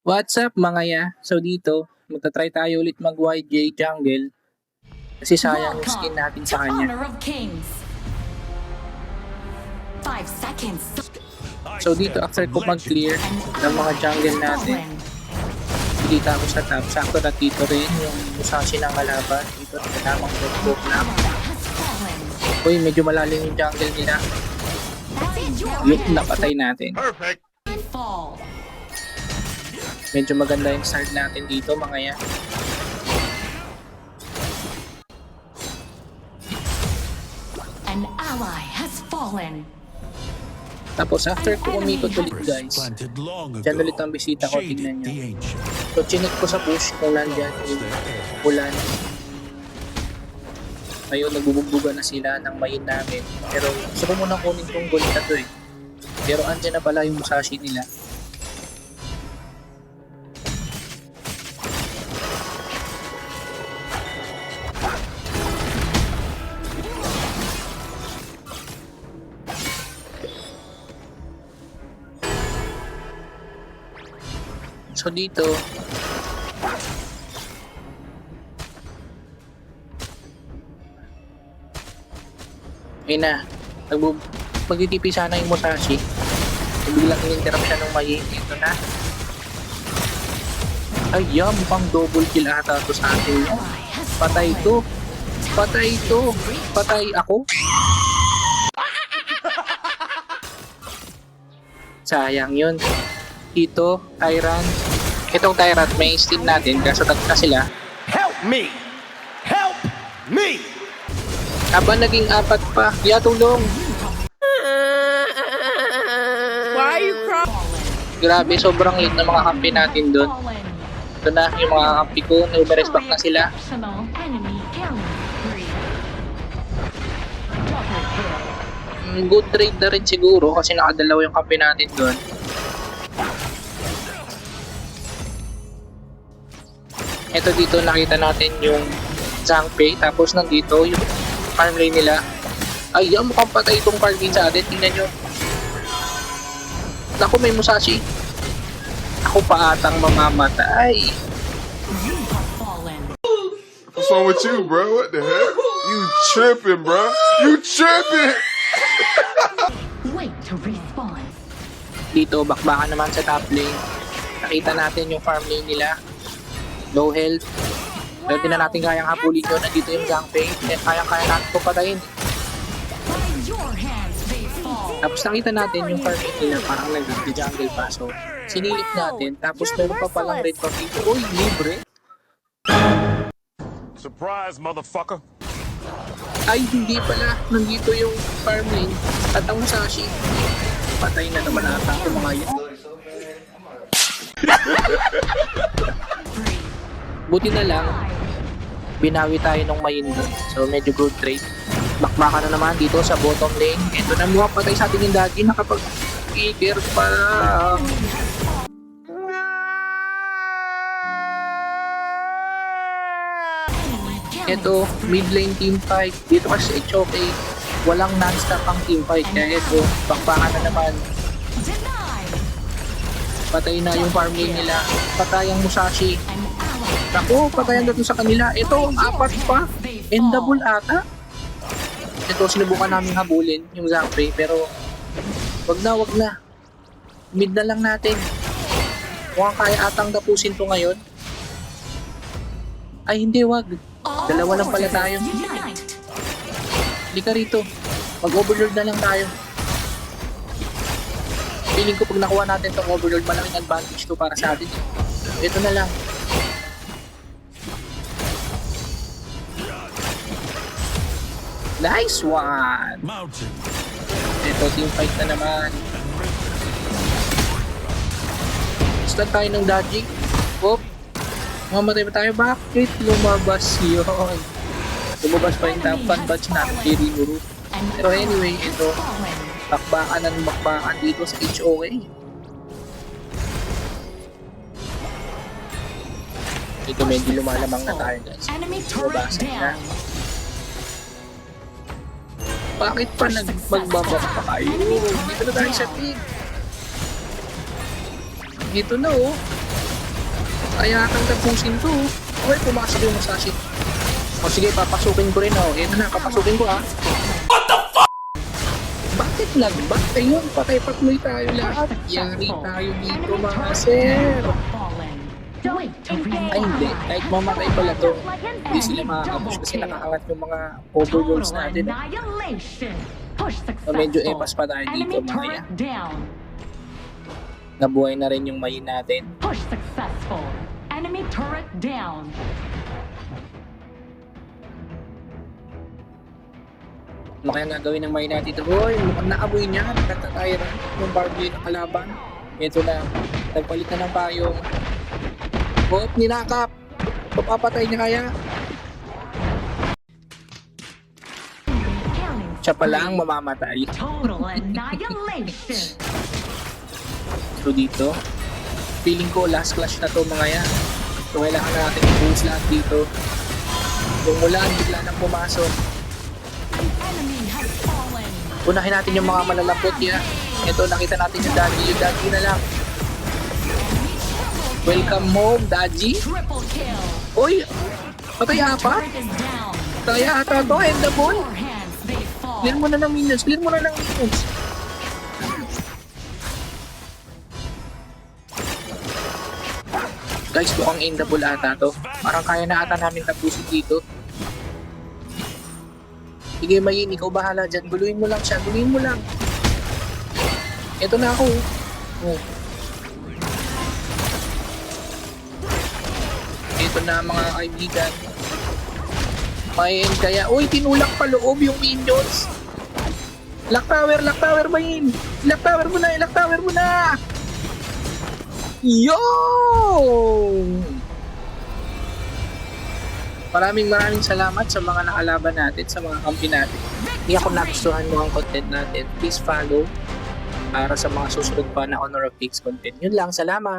What's up mga ya? So dito, magta-try tayo ulit mag YJ jungle. Kasi sayang yung skin natin sa kanya. So dito, after ko mag-clear ng mga jungle natin, dito ako sa top. Sakto na dito rin yung Musashi ng kalaban. Dito, na. Has fallen. Uy, medyo malalim yung jungle nila. Look, napatay natin. Perfect. Medyo maganda yung start natin dito mga ya. An ally has fallen. Tapos after ko umikot ulit guys, dyan ulit ang bisita ko, tingnan nyo. So chinik ko sa bush kung nandyan yung ulan. Ayun, nagbubugbugan na sila ng main namin. Pero gusto ko muna kunin tong gold na to eh. Pero andyan na pala yung Musashi nila. So dito, Ayun na. Nagbu magtitipi sana yung Musashi. Biglang in-interrupt siya ng Mai. Ito na. Ay, yeah, mukhang double kill ata to sa atin. Patay to. Patay to. Patay ako. Sayang yun. Dito, Tyrant. Itong Tyrant, may steam natin. Kaso tagka sila. Help me! Help me! Aba, naging apat pa. Ya, tulong. Grabe, sobrang late ng mga kampi natin doon. Ito na, yung mga kampi ko, back na sila. Mm, Good trade na rin siguro kasi nakadalawa yung kampi natin doon. Ito dito nakita natin yung Zhangpei tapos nandito yung farm lane nila. Ay, yan mukhang patay itong farm lane sa atin. Tingnan nyo. Naku, may Musashi. Ako pa atang mamamatay. What's wrong with you, bro? What the heck? You tripping, bro? You tripping? Wait to respawn. dito bakbakan naman sa top lane nakita natin yung farm lane nila low health. Pero di na natin kayang habulin yun. Nandito yung Gangpei kaya kaya natin ito patayin. Tapos nakita natin yung farm lane nila parang nag-jungle pa. So sinilip natin. Tapos meron pa palang red dito uy libre. Surprise, motherfucker. ay hindi pala. Nandito yung farm lane. At ang Musashi patay na naman ata. Ang mga yun buti na lang binawi tayo ng main doon. So medyo good trade. Bakbaka na naman dito sa bottom lane. Ito na mukhang patay sa ating yung dati nakapag kicker pa. Ito, mid lane team fight. Dito kasi sa HOK, walang non-stop ang team fight. Kaya ito, bakbaka na naman. Patay na yung farm lane nila. Patay ang Musashi. Ako, patayan doon sa kanila. Ito, ang apat pa. Endable ata. Ito, sinubukan namin habulin yung Zangpei, pero wag na, wag na. Mid na lang natin. Mukhang kaya atang tapusin to ngayon. Ay, hindi, wag. Dalawa lang pala tayo. Hindi ka rito. Mag-overlord na lang tayo. Feeling ko pag nakuha natin tong overlord, malaking advantage to para sa atin. Ito na lang. Nice one! Mountain. Ito, team fight na naman. Start tayo ng dodging. Oop. Mamatay ba tayo? Bakit lumabas yun? Lumabas pa yung top fan batch natin kay Rimuru. An Pero anyway, ito, fallen. bakbakan ng bakbakan dito sa HOA. Ito medyo lumalamang na tayo guys. Enemy turret Lumabas na. Bakit pa nag magbabak pa kayo? Dito na tayo sa pig. Dito na oh. Kaya kang tapusin to. Okay, pumasok yung Musashi. O sige, papasukin ko rin oh. Ito na, papasukin ko ah. What the fuck? Bakit nag-back? Ayun, patay patloy tayo lahat. Yari tayo dito mga sir. Ay hindi, kahit mamatay pala to, hindi sila makakapush kasi nakaangat yung mga overlords Total natin. So, medyo epas pa tayo dito mga yan. Nabuhay na rin yung main natin. Push successful. Enemy turret down. Ano kaya gagawin ng main natin ito? Hoy, mukhang naamoy niya. Nagtataya na yung Barbie na kalaban. Ito na, nagpalit na ng payong. Hop, ninakap. Papapatay niya kaya. Siya pa lang mamamatay. Total annihilation. So dito, feeling ko last clash na to mga yan. So kailangan natin i-boost lahat dito. Kung wala, bigla nang pumasok. Unahin natin yung mga malalapot niya. Ito, nakita natin yung Daddy. Yung Daddy na lang. Welcome home, kill. Uy! Patay apa? Turret is down. Kaya ata to, end the ball. Clear mo na ng minions. Clear mo na ng minions. Guys, mukhang endable ata to. Parang kaya na ata namin tapusin dito. Sige, Mayin, ikaw bahala dyan. Guluhin mo lang siya. Guluhin mo lang. Ito na ako. Oh. Ito na mga kaibigan. May end kaya. Uy, tinulak pa loob yung minions. Lock tower, lock tower, Mayin. Lock tower mo na, lock tower mo. Yo! Maraming maraming salamat sa mga nakalaban natin, sa mga kampi natin. Hindi ako nagustuhan mo ang content natin. Please follow para sa mga susunod pa na Honor of Kings content. Yun lang, salamat!